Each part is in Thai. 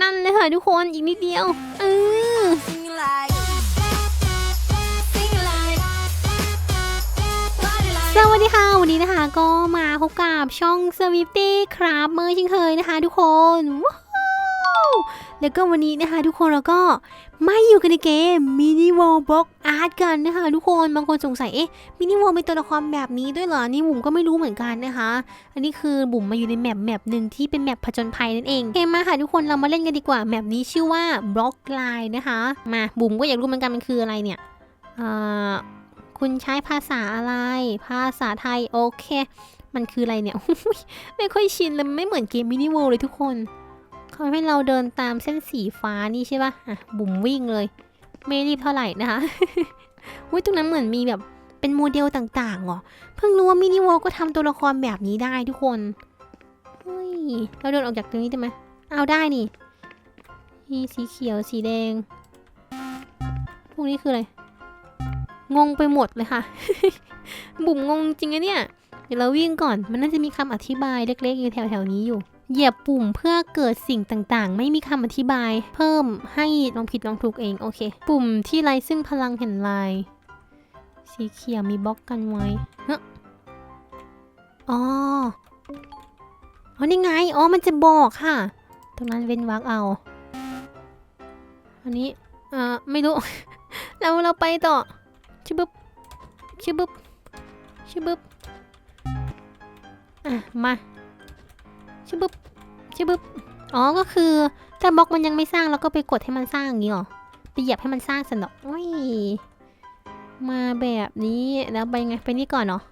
นั่นเลยค่ะทุกคนอีกนิดเดียวเออสวัสดีค่ะ วันนี้นะคะก็มาพบกับช่องสวิฟตี้ครับเมื่อเช่นเคยนะคะทุกคนว้าว แล้วก็วันนี้นะคะ ทุกคนเราก็ไม่อยู่กันในเกม Mini World Block Art กันนะคะทุกคนบางคนสงสัยเอ๊ะ Mini World เป็นตัวละครแบบนี้ด้วยเหรอนี่บุ๋มก็ไม่รู้เหมือนกันนะคะ อันนี้คือบุ๋มมาอยู่ในแมปแมปหนึ่งที่เป็นแมปผจญภัยนั่นเองเคมาค่ะทุกคนเรามาเล่นกันดีกว่าแมปนี้ชื่อว่า Block Line นะคะ มาบุ๋มก็อยากรู้เหมือนกันมันคืออะไรเนี่ยอ่าคุณใช้ภาษาอะไร ภาษาไทยโอเค มันคืออะไรเนี่ยไม่ค่อยชินเลยไม่เหมือนเกมมินิวิลเลยทุกคน เขาให้เราเดินตามเส้นสีฟ้านี่ใช่ปะอะบุ๋มวิ่งเลย ไม่รีบเท่าไหร่นะคะอุ้ยตรงนั้นเหมือนมีแบบเป็นโมเดลต่างๆเหรอ เพิ่งรู้ว่ามินิวิลก็ทำตัวละครแบบนี้ได้ทุกคนเฮ้ยเราเดินออกจากตรงนี้ได้ไหมเอาได้นี่มีสีเขียวสีแดง พวกนี้คืออะไร งงไปหมดเลยค่ะ บุ๋มงงจริงอะเนี่ย เดี๋ยวเราวิ่งก่อน มันน่าจะมีคำอธิบายเล็กๆอยู่แถวๆนี้อยู่ เหยียบปุ่มเพื่อเกิดสิ่งต่างๆ ไม่มีคำอธิบาย เพิ่มให้ลองผิดลองถูกเองโอเค ปุ่มที่ไรซึ่งพลังเห็นลาย สีเขียวมีบล็อกกันไว้เฮ้ออ๋ออ๋อนี่ไง อ๋อ มันจะบอกค่ะ ตรงนั้นเว้นวรรคเอา อันนี้ เอ่อ ไม่รู้ เราเราไปต่อ ชิบึบชิบึบชิบึบอะ มา ชิบึบชิบึบอ๋อ ก็คือถ้าบล็อกมันยังไม่สร้างเราก็ไปกดให้มันสร้างอย่างนี้หรอ ไปเหยียบให้มันสร้างสนอกโอ้ย มาแบบนี้แล้วไปไง ไปนี่ก่อนเนาะ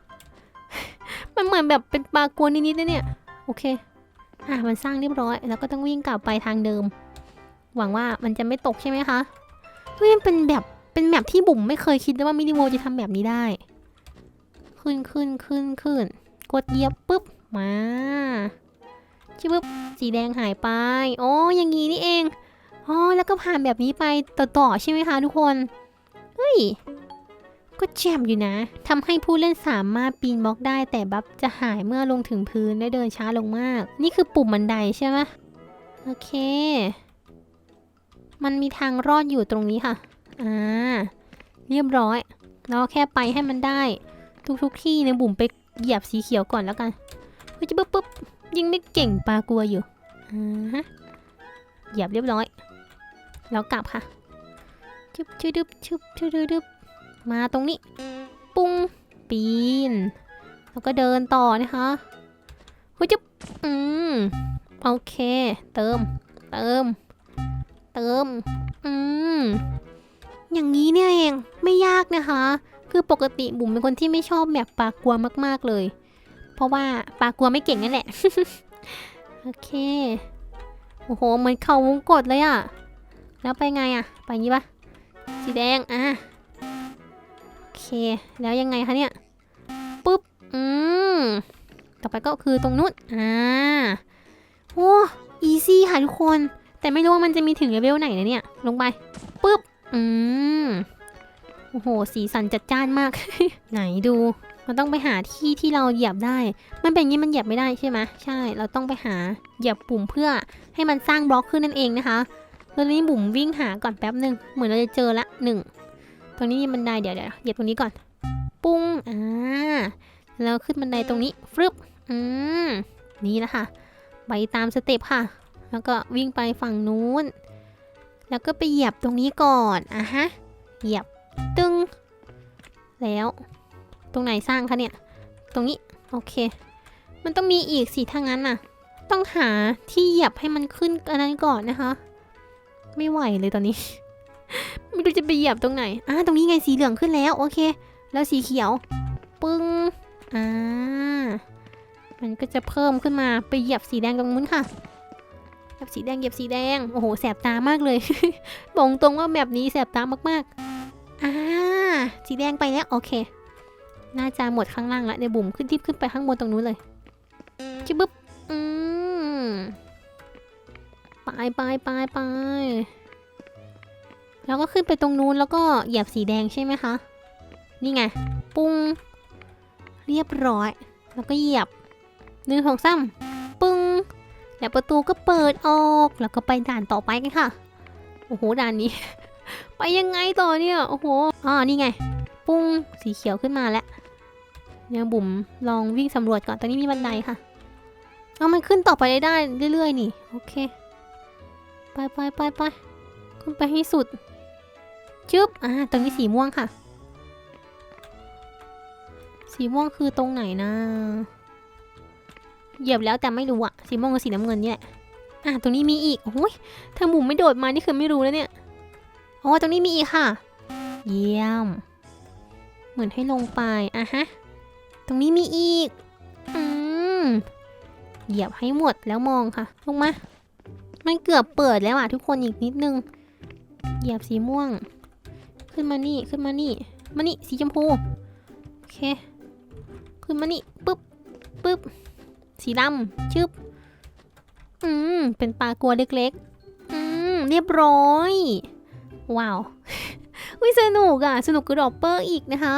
มันเหมือนแบบเป็นปลากวนนิดๆนะเนี่ย โอเค อะ มันสร้างเรียบร้อย แล้วก็ต้องวิ่งกลับไปทางเดิม หวังว่ามันจะไม่ตกใช่ไหมคะเฮ้ยมันเป็นแบบ เป็นแมปที่บุ๋มไม่เคยคิดเลยว่ามินิโมจะทำแบบนี้ได้ ขึ้นขึ้นขึ้นขึ้น กดเหยียบปุ๊บ มา ชิบปุ๊บสีแดงหายไป โอ้อย่างงี้นี่เอง อ๋อ แล้วก็ผ่านแบบนี้ไปต่อต่อใช่ไหมคะทุกคน เฮ้ย ก็แจ่มอยู่นะ ทำให้ผู้เล่นสามารถปีนบล็อกได้ แต่บัฟจะหายเมื่อลงถึงพื้นและเดินช้าลงมาก นี่คือปุ่มบันไดใช่ไหมโอเค มันมีทางรอดอยู่ตรงนี้ค่ะ อ่า เรียบร้อยแล้วแค่ไปให้มันได้ ทุกๆที่ในบุ่มไปเหยียบสีเขียวก่อนแล้วกันเฮ้ยจะปุ๊บปุ๊บ ยิงได้เก่งปลากลัวอยู่อ่าฮะเหยียบเรียบร้อย แล้วกลับค่ะชึบชึดึบชึบชึดึบมาตรงนี้ ปุ้งปีน แล้วก็เดินต่อนะคะเฮ้ยจะอืมโอเค เติม เติม เติม อืม อย่างนี้เนี่ยเอง ไม่ยากนะคะ คือปกติบุ๋มเป็นคนที่ไม่ชอบแมปปลากลัวมาก ๆ เลย เพราะว่าปลากลัวไม่เก่งนั่นแหละ โอเค โอ้โห เหมือนเข่าวงกดเลยอะแล้วไปไงอะไปงี้ปะสีแดง อะ โอเค แล้วยังไงคะเนี่ย ปุ๊บ อืม ต่อไปก็คือตรงนู้น อ่า โอ้อีซี่ค่ะทุกคน แต่ไม่รู้ว่ามันจะมีถึงเลเวลไหนนะเนี่ย ลงไป ปุ๊บ อืม โอ้โห สีสันจัดจ้านมาก ไหนดูมันต้องไปหาที่ที่เราเหยียบได้ มันเป็นอย่างนี้มันเหยียบไม่ได้ใช่ไหมใช่ เราต้องไปหาเหยียบปุ่มเพื่อให้มันสร้างบล็อกขึ้นนั่นเองนะคะแล้วตอนนี้บุ๋มวิ่งหาก่อนแป๊บหนึ่งเหมือนเราจะเจอละหนึ่งตรงนี้มีบันไดเดี๋ยวเดี๋ยวเหยียบตรงนี้ก่อน ปุ้ง อ่า แล้วขึ้นบันไดตรงนี้ฟึบอืม นี่นะคะไปตามสเต็ปค่ะ แล้วก็วิ่งไปฝั่งนู้น แล้วก็ไปเหยียบตรงนี้ก่อนอะฮะ เหยียบ ตึงแล้ว ตรงไหนสร้างคะเนี่ย ตรงนี้ โอเค มันต้องมีอีกสิถ้างั้นน่ะ ต้องหาที่เหยียบให้มันขึ้นอันนั้นก่อนนะคะ ไม่ไหวเลยตอนนี้ ไม่รู้จะไปเหยียบตรงไหนอ่าตรงนี้ไงสีเหลืองขึ้นแล้ว โอเค แล้วสีเขียว ปึ้งอ่ามันก็จะเพิ่มขึ้นมาไปเหยียบสีแดงตรงนู้นค่ะเหยียบสีแดงเหยียบสีแดง โอ้โห แสบตามากเลย บอกตรงว่าแบบนี้แสบตามากๆ อ่าสีแดงไปแล้วโอเค น่าจะหมดข้างล่างแล้วเดี๋ยวบุ๋มขึ้นทิพขึ้นไปข้างบนตรงนู้นเลยจิบึบอืมไปไปไปไปแล้วก็ขึ้นไปตรงนู้นแล้วก็เหยียบสีแดงใช่ไหมคะ นี่ไง ปุ้ง เรียบร้อย แล้วก็เหยียบหนึ่งสองสามปึ้ง แล้วประตูก็เปิดออก แล้วก็ไปด่านต่อไปกันค่ะ โอ้โห ด่านนี้ ไปยังไงต่อเนี่ย โอ้โหอ๋อนี่ไง ปุ้งสีเขียวขึ้นมาแล้วเดี๋ยวบุ๋มลองวิ่งสำรวจก่อน ตอนนี้มีบันไดค่ะ เอามันขึ้นต่อไปได้ได้ เรื่อยๆ นี่ โอเค ไปไปไปไปขึ้นไปให้สุด ชึบ อ่า ตรงนี้สีม่วงค่ะ สีม่วงคือตรงไหนนะเหยียบแล้วแต่ไม่รู้อะสีม่วงกับสีน้ำเงินเนี่ยอะตรงนี้มีอีกโอ้ยถ้าบุ๋มไม่โดดมานี่คือไม่รู้แล้วเนี่ย โอ๋อตรงนี้มีอีกค่ะ เยี่ยม เหมือนให้ลงไปอะฮะ ตรงนี้มีอีก อืม เหยียบให้หมดแล้วมองค่ะ ลงมา มันเกือบเปิดแล้วอะทุกคนอีกนิดนึง เหยียบสีม่วง ขึ้นมานี่ ขึ้นมานี่ มานี่ สีชมพู โอเค ขึ้นมานี่ปึ๊บปึ๊บ สีดำชึบ อืม เป็นปลากัวเล็กๆ อืม เรียบร้อย ว้าวอุ้ยสนุกอะสนุกกระดอกเปอร์อีกนะคะ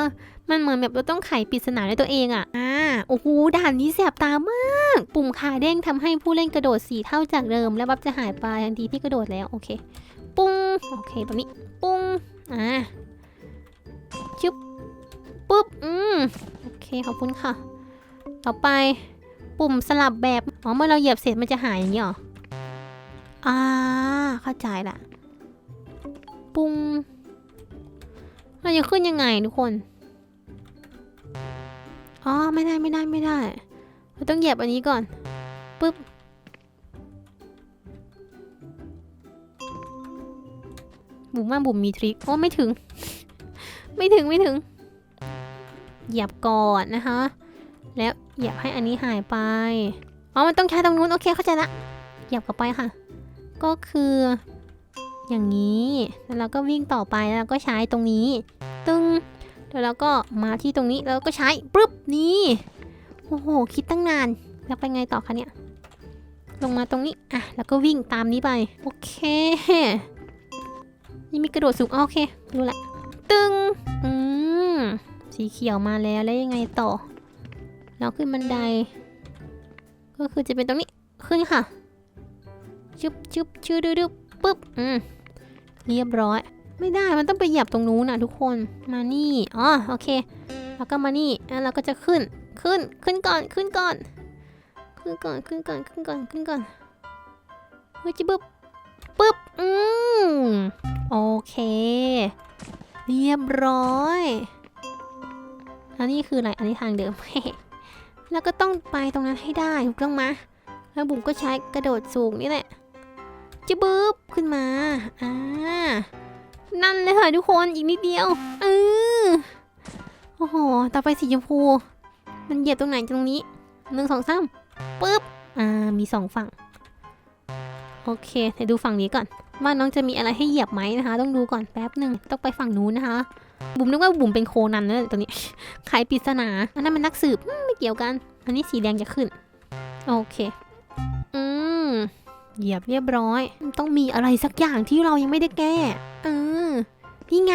มันเหมือนแบบเราต้องไขปริศนาในตัวเองอะอ่าโอ้โหด่านนี้แสบตามาก ปุ่มขาเด้งทำให้ผู้เล่นกระโดดสีเท่าจากเดิม และบัฟจะหายไปทันทีที่กระโดดแล้วโอเค ปุ้งโอเคแบบนี้ ปุ้งอ่าชึบปุ๊บอืมโอเคขอบคุณค่ะ ต่อไปปุ่มสลับแบบอ๋อเมื่อเราเหยียบเสร็จมันจะหายอย่างนี้หรออ่าเข้าใจละ ปุ้งเราจะขึ้นยังไงทุกคน อ๋อ ไม่ได้ไม่ได้ไม่ได้เราต้องเหยียบอันนี้ก่อน ปึ๊บ บุ๋มว่าบุ๋มมีทริคโอ้ไม่ถึง ไม่ถึงไม่ถึง เหยียบก่อนนะคะ แล้วเหยียบให้อันนี้หายไป อ๋อ มันต้องใช้ตรงนู้น โอเค เข้าใจละ เหยียบกลับไปค่ะ ก็คือ อย่างนี้ แล้วเราก็วิ่งต่อไปแล้วเราก็ใช้ตรงนี้ ตึงแล้วเราก็มาที่ตรงนี้แล้วก็ใช้ปึ๊บนี่โอ้โหคิดตั้งนานแล้วไปไงต่อคะเนี่ยลงมาตรงนี้อะแล้วก็วิ่งตามนี้ไปโอเคนี่มีกระโดดสูงอ๋อโอเครู้ละตึงอืมสีเขียวมาแล้วแล้วยังไงต่อแล้วขึ้นบันได ก็คือจะเป็นตรงนี้ขึ้นค่ะชึบชึบชื่อดึดึบปึ๊บอืม เรียบร้อย ไม่ได้มันต้องไปเหยียบตรงนู้นนะทุกคนมานี่อ๋อโอเค แล้วก็มานี่แล้วเราก็จะขึ้นขึ้นขึ้นก่อนขึ้นก่อน ขึ้นก่อนขึ้นก่อนขึ้นก่อนขึ้นก่อนเฮ้ยจิบึบปึ๊บอืมโอเค เรียบร้อยแล้วนี่คืออะไรอันนี้ทางเดิมแล้วก็ต้องไปตรงนั้นให้ได้ถูกต้องไหมแล้วบุ๋มก็ใช้กระโดดสูงนี่แหละ จิบึบขึ้นมา อ่า นั่นเลยค่ะทุกคน อีกนิดเดียวเออโอ้โห ต่อไปสีชมพู มันเหยียบตรงไหนตรงนี้หนึ่งสองสามปึ๊บ อ่า มีสองฝั่ง โอเคเดี๋ยวดูฝั่งนี้ก่อน ว่าน้องจะมีอะไรให้เหยียบไหมนะคะ ต้องดูก่อนแป๊บหนึ่งต้องไปฝั่งนู้นนะคะ บุ๋มนึกว่าบุ๋มเป็นโคนันนะตัวนี้ไขปริศนา อันนั้นมันนักสืบ ไม่เกี่ยวกัน อันนี้สีแดงจะขึ้น โอเค เหยียบเรียบร้อย ต้องมีอะไรสักอย่างที่เรายังไม่ได้แก้เออนี่ไง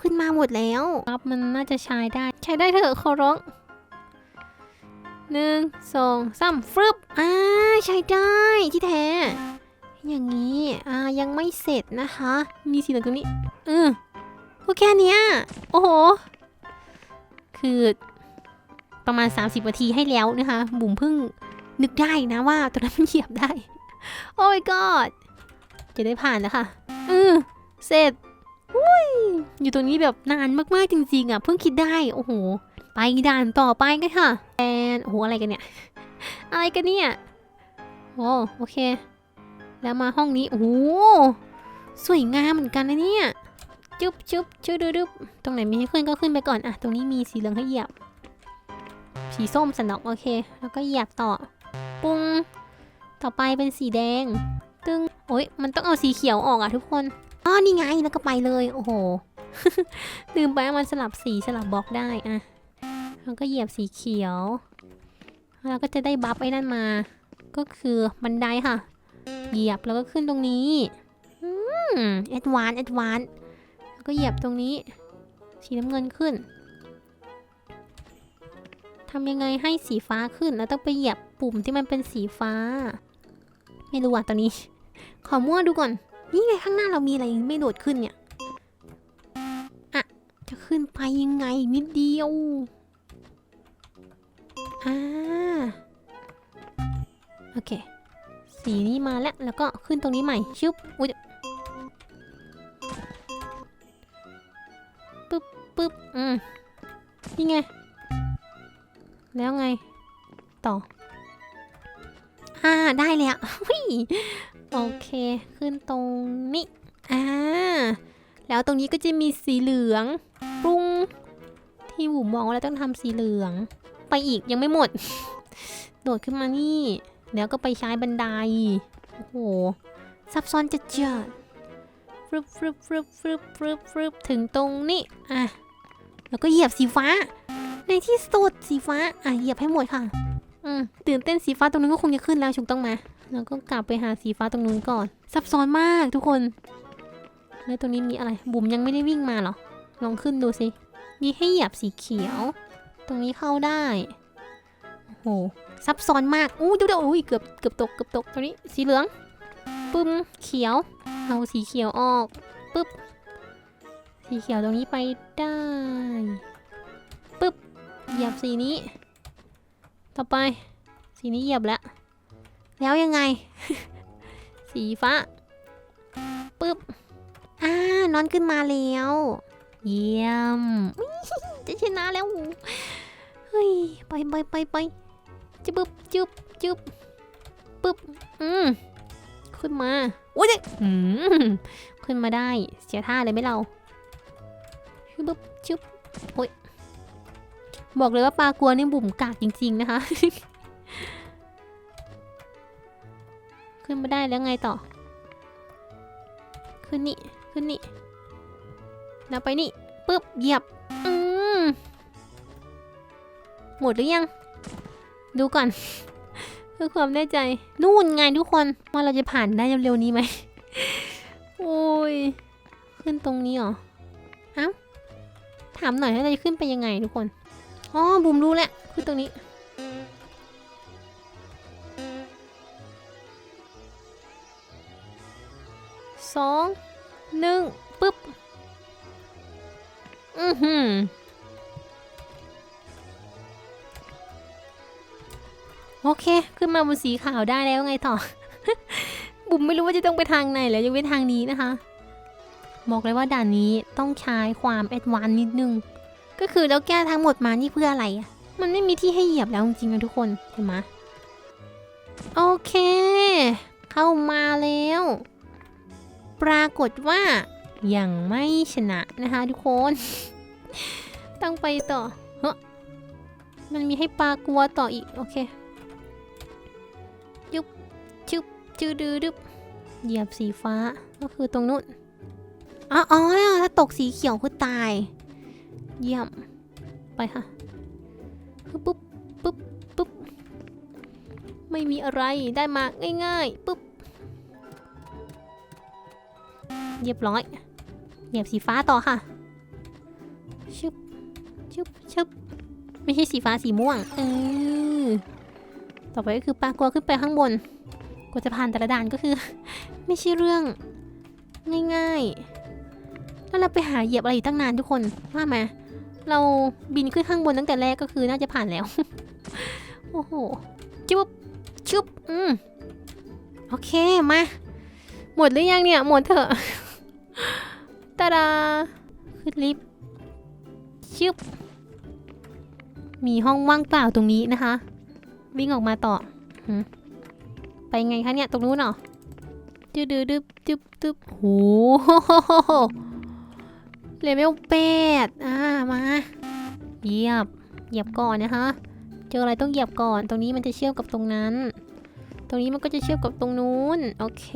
ขึ้นมาหมดแล้วครับมันน่าจะใช้ได้ ใช้ได้เถอะขอร้องหนึ่งสองสามฟึบอ่าใช้ได้ที่แท้ อย่างนี้อ่ายังไม่เสร็จนะคะ มีสีเหลืองตรงนี้เออก็แค่เนี้ยโอ้โห คือประมาณ 30นาทีให้แล้วนะคะ บุ๋มเพิ่งนึกได้นะว่าตรงนั้นมันเหยียบได้ โอ้ my god จะได้ผ่านแล้วค่ะเออเสร็จอุ้ยอยู่ตรงนี้แบบนานมากๆจริงๆอะ เพิ่งคิดได้ โอ้โห ไปด่านต่อไปกันค่ะแอนโอ้โหอะไรกันเนี่ย อะไรกันเนี่ยโอ้โอเค แล้วมาห้องนี้ โอ้โห สวยงามเหมือนกันนะเนี่ย จุ๊บจุ๊บจุ๊บดุ๊บดุ๊บตรงไหนมีให้ขึ้นก็ขึ้นไปก่อน อะ ตรงนี้มีสีเหลืองให้เหยียบ สีส้มสันดอกโอเค แล้วก็เหยียบต่อ ต่อไปเป็นสีแดง ตึงโอ๊ยมันต้องเอาสีเขียวออกอะทุกคนอ๋อนี่ไงแล้วก็ไปเลยโอ้โหลืมไปว่ามันสลับสีสลับบล็อกได้อะแล้วก็เหยียบสีเขียวแล้วก็จะได้บัฟไอ้นั่นมา ก็คือบันไดค่ะ เหยียบแล้วก็ขึ้นตรงนี้อืมแอดวานแอดวานแล้วก็เหยียบตรงนี้ สีน้ำเงินขึ้นทำยังไงให้สีฟ้าขึ้นแล้วต้องไปเหยียบปุ่มที่มันเป็นสีฟ้า ไม่รู้อะตอนนี้ ขอมั่วดูก่อน นี่ไงข้างหน้าเรามีอะไรไม่โดดขึ้นเนี่ยอะจะขึ้นไปยังไงนิดเดียว อ่า โอเค สีนี้มาแล้ว แล้วก็ขึ้นตรงนี้ใหม่ ชึบ อุ้ยปึ๊บปึ๊บ อืม นี่ไง แล้วไง ต่อ อ่าได้แล้ววิโอเค ขึ้นตรงนี้อ่าแล้วตรงนี้ก็จะมีสีเหลืองปรุงที่บุ๋มองว่าเราต้องทำสีเหลือง ไปอีกยังไม่หมด โดดขึ้นมานี่ แล้วก็ไปใช้บันไดโอ้โหซับซ้อนจัดจัดฟรึบฟึบฟึบฟึบฟึบฟึบถึงตรงนี้อะแล้วก็เหยียบสีฟ้า ในที่สุดสีฟ้าอะเหยียบให้หมดค่ะ อืมตื่นเต้นสีฟ้าตรงนู้นก็คงจะขึ้นแล้วชุกต้องมาแล้วก็กลับไปหาสีฟ้าตรงนู้นก่อน ซับซ้อนมากทุกคน แล้วตรงนี้มีอะไร บุ๋มยังไม่ได้วิ่งมาหรอ ลองขึ้นดูสิ มีให้เหยียบสีเขียว ตรงนี้เข้าได้ โอ้โห ซับซ้อนมาก อู้ดูดูอุ้ยเกือบเกือบตกเกือบตกตรงนี้ สีเหลือง ปึ้ม เขียว เอาสีเขียวออก ปึ๊บ สีเขียวตรงนี้ไปได้ ปึ๊บ เหยียบสีนี้ ต่อไป สีนี้เหยียบแล้ว แล้วยังไง สีฟ้าปึ๊บ อ่านอนขึ้นมาแล้ว เยี่ยม จะชนะแล้ว เฮ้ย ไปไปไปไปจึบจึบจึบปึ๊บ อืม ขึ้นมาโอ้ยอืม ขึ้นมาได้ เสียท่าเลยไหมเราชึบชึบโอ้ย บอกเลยว่าปลากลัวนี่บุ่มกากจริง ๆ นะคะ ขึ้นมาได้แล้วไงต่อ ขึ้นนี่ ขึ้นนี่แล้วไปนี่ปึ๊บเหยียบ อืมหมดหรือยัง ดูก่อน เพื่อความแน่ใจ นู่นไงทุกคนว่าเราจะผ่านได้เร็วๆนี้ไหมโอ้ย ขึ้นตรงนี้เหรอ เอ้า ถามหน่อยว่าเราจะขึ้นไปยังไงทุกคน อ๋อบุมรู้แล้วขึ้นตรงนี้ สองหนึ่งปึ๊บ อือหือโอเค ขึ้นมาบนสีขาวได้แล้วไงต่อ บุ๋มไม่รู้ว่าจะต้องไปทางไหนแล้วยังไปทางนี้นะคะ บอกเลยว่าด่านนี้ต้องใช้ความแอดวานซ์นิดนึง ก็คือแล้วแก้ทั้งหมดมานี่เพื่ออะไรอะมันไม่มีที่ให้เหยียบแล้วจริงๆนะทุกคนเห็นไหมโอเค เข้ามาแล้ว ปรากฏว่ายังไม่ชนะนะคะทุกคน ต้องไปต่อเฮ้มันมีให้ปลากลัวต่ออีก โอเคยุบชึบจืดดืดึบเหยียบสีฟ้าก็คือตรงนู้นอ๋อถ้าตกสีเขียวคือตาย เยี่ยม ไปค่ะปุ๊บปุ๊บปุ๊บปุ๊บไม่มีอะไรได้มาง่ายๆปุ๊บเรียบร้อยเหยียบสีฟ้าต่อค่ะชึบชึบชึบไม่ใช่สีฟ้าสีม่วงเออต่อไปก็คือปลากลัวขึ้นไปข้างบนกว่าจะผ่านแต่ละด่านก็คือ ไม่ใช่เรื่องง่ายๆ แล้วเราไปหาเหยียบอะไรอยู่ตั้งนานทุกคนว่าไหม เราบินขึ้นข้างบนตั้งแต่แรกก็คือน่าจะผ่านแล้ว โอ้โหจุ๊บชุบอืมโอเคมา หมดหรือยังเนี่ย หมดเถอะตาดาขึ้นลิฟต์ชึบมีห้องว่างเปล่าตรงนี้นะคะ วิ่งออกมาต่อ ไปไงคะเนี่ย ตรงนู้นเหรอจึ๊บดึ๊บดึ๊บดึบดึ๊บโห เลเวลแปดอ่ามาเหยียบเหยียบก่อนนะคะเจออะไรต้องเหยียบก่อน ตรงนี้มันจะเชื่อมกับตรงนั้น ตรงนี้มันก็จะเชื่อมกับตรงนู้น โอเค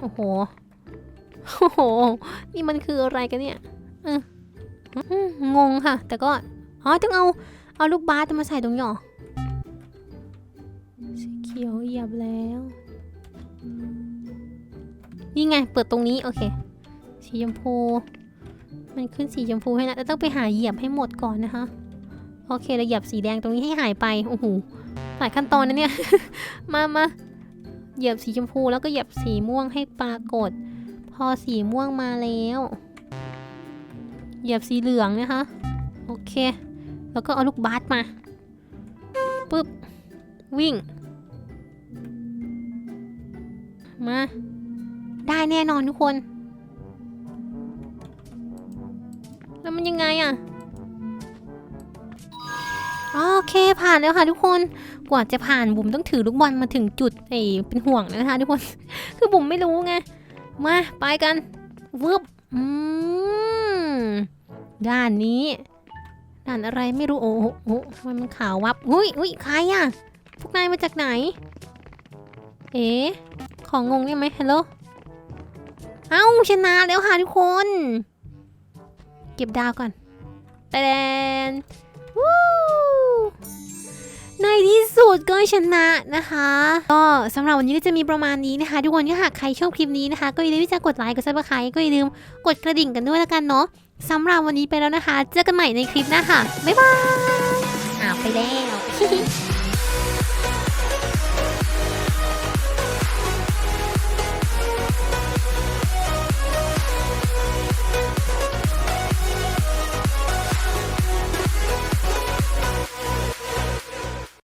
โอ้โห โอ้โห นี่มันคืออะไรกันเนี่ยเอออืมงงค่ะ แต่ก็ อ๋อ ต้องเอา เอาลูกบาสมาใส่ตรงนี้หรอสีเขียวเหยียบแล้ว นี่ไง เปิดตรงนี้ โอเค สีชมพู มันขึ้นสีชมพูให้นะแต่ต้องไปหาเหยียบให้หมดก่อนนะคะ โอเคเราเหยียบสีแดงตรงนี้ให้หายไป โอ้โห หลายขั้นตอนนะเนี่ย มามาเหยียบสีชมพูแล้วก็เหยียบสีม่วงให้ปรากฏ พอสีม่วงมาแล้ว เหยียบสีเหลืองนะคะ โอเค แล้วก็เอาลูกบาสมา ปึ๊บ วิ่ง มา ได้แน่นอนทุกคน แล้วมันยังไงอะโอเคผ่านแล้วค่ะทุกคน กว่าจะผ่านบุ๋มต้องถือลูกบอลมาถึงจุดไอ้เป็นห่วงนะคะทุกคน คือบุ๋มไม่รู้ไง มาไปกันวืบอืมด้านนี้ด่านอะไรไม่รู้โอ้โหโอ้โหทำไมมันขาววับอุ้ยอุ้ยใครอะพวกนายมาจากไหน เอ๋ของงงได้ไหมฮัลโหลเอ้าชนะแล้วค่ะทุกคน เก็บดาวก่อนแต่แดนวู้ในที่สุดก็ชนะนะคะ ก็สำหรับวันนี้ก็จะมีประมาณนี้นะคะ ทุกคนก็หากใครชอบคลิปนี้นะคะ ก็อย่าลืมที่จะกดไลค์กดซับสไครต์ก็อย่าลืมกดกระดิ่งกันด้วยแล้วกันเนาะสำหรับวันนี้ไปแล้วนะคะ เจอกันใหม่ในคลิปหน้าค่ะบ๊ายบายอ้าวไปแล้ว